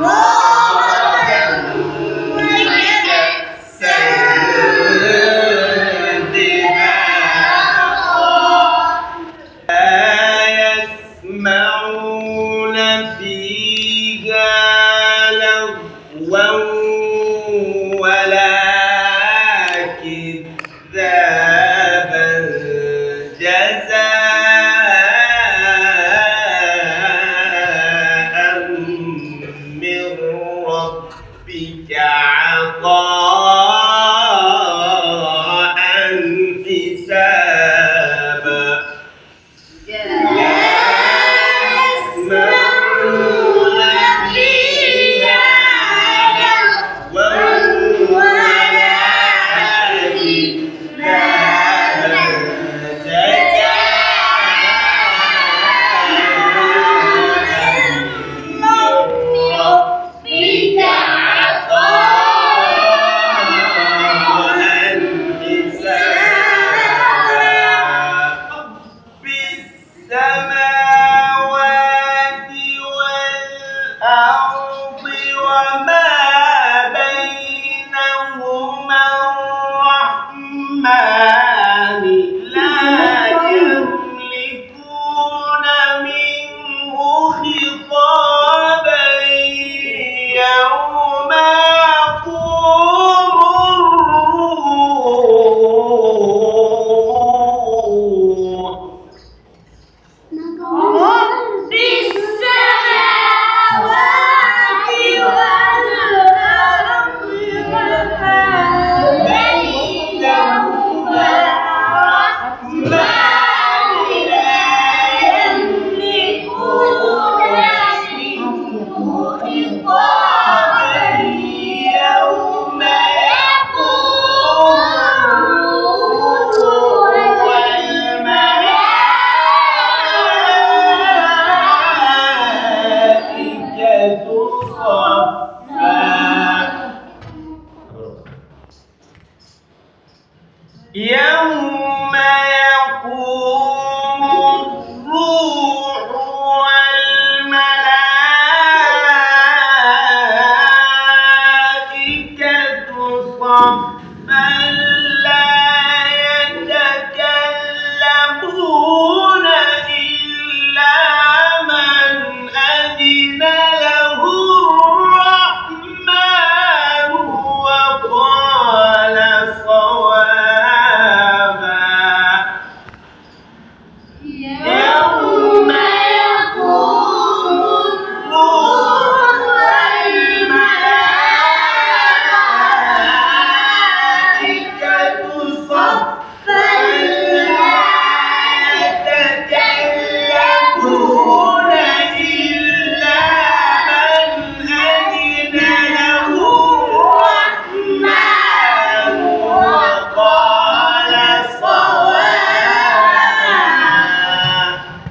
Whoa! ربك عطاء السماء تصفى يوم Yeah. yeah.